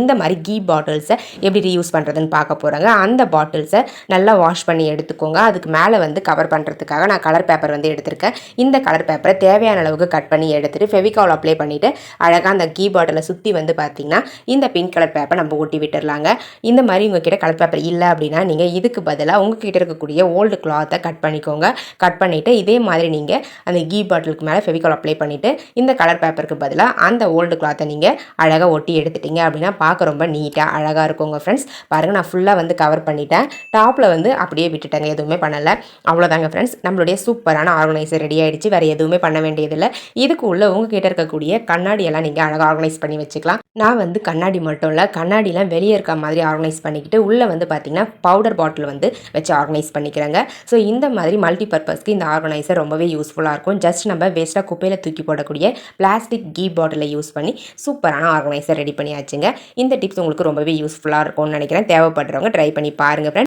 இந்த மாதிரி கீ பாட்டில்ஸை எப்படி ரீயூஸ் பண்ணுறதுன்னு பார்க்க போகிறாங்க அந்த பாட்டில்ஸை நல்லா வாஷ் பண்ணி எடுத்துக்கோங்க. அதுக்கு மேலே வந்து கவர் பண்ணுறதுக்காக நான் கலர் பேப்பர் வந்து எடுத்திருக்கேன். இந்த கலர் பேப்பரை தேவையான அளவுக்கு கட் பண்ணி எடுத்துகிட்டு ஃபெவிகால் அப்ளை பண்ணிவிட்டு அழகாக அந்த கீ பாட்டிலை சுற்றி வந்து பார்த்திங்கன்னா இந்த பிங்க் கலர் பேப்பர் நம்ம ஒட்டி விட்டுடலாங்க இந்த மாதிரி உங்ககிட்ட கலர் பேப்பர் இல்லை அப்படின்னா நீங்கள் இதுக்கு பதிலாக உங்ககிட்ட இருக்கக்கூடிய ஓல்டு கிளாத்தை கட் பண்ணிக்கோங்க. கட் பண்ணிவிட்டு இதே மாதிரி நீங்கள் அந்த கீ பாட்டிலுக்கு மேலே ஃபெவிகால் அப்ளை பண்ணிவிட்டு இந்த கலர் பேப்பருக்கு பதிலாக அந்த ஓல்டு கிளாத்தை நீங்கள் அழகாக ஒட்டி எடுத்துட்டீங்க அப்படின்னா பார்க்க ரொம்ப நீட்டாக அழகாக இருக்குங்க ஃப்ரெண்ட்ஸ் பாருங்கள் நான் ஃபுல்லாக வந்து கவர் பண்ணிட்டேன். டாப்பில் வந்து அப்படியே விட்டுட்டேங்க எதுவுமே பண்ணலை. அவ்வளோதாங்க ஃப்ரெண்ட்ஸ் நம்மளுடைய சூப்பரான ஆர்கனைசர் ரெடி ஆகிடுச்சு வேறு எதுவுமே பண்ண வேண்டியதில்லை. இதுக்கு உள்ள உங்ககிட்ட இருக்கக்கூடிய கண்ணாடியெல்லாம் நீங்கள் அழகாக ஆர்கனைஸ் பண்ணி வச்சுக்கலாம். நான் வந்து கண்ணாடி மட்டும் இல்லை கண்ணாடிலாம் வெளியே இருக்க மாதிரி ஆர்கனைஸ் பண்ணிக்கிட்டு உள்ளே வந்து பார்த்திங்கன்னா பவுடர் பாட்டில் வந்து வச்சு ஆர்கனைஸ் பண்ணிக்கிறேங்க. ஸோ இந்த மாதிரி மல்டி பர்பஸ்க்கு இந்த ஆர்கனைசர் ரொம்பவே யூஸ்ஃபுல்லாக இருக்கும். ஜஸ்ட் நம்ம வேஸ்ட்டாக குப்பையில் தூக்கி போடக்கூடிய பிளாஸ்டிக் கீ பாட்டிலை யூஸ் பண்ணி சூப்பரான ஆர்கனைசர் ரெடி பண்ணியாச்சுங்க. இந்த டிப்ஸ் உங்களுக்கு ரொம்பவே யூஸ்ஃபுல்லாக இருக்கும்னு நினைக்கிறேன். தேவைப்படுறவங்க ட்ரை பண்ணி பாருங்கள் ஃப்ரெண்ட்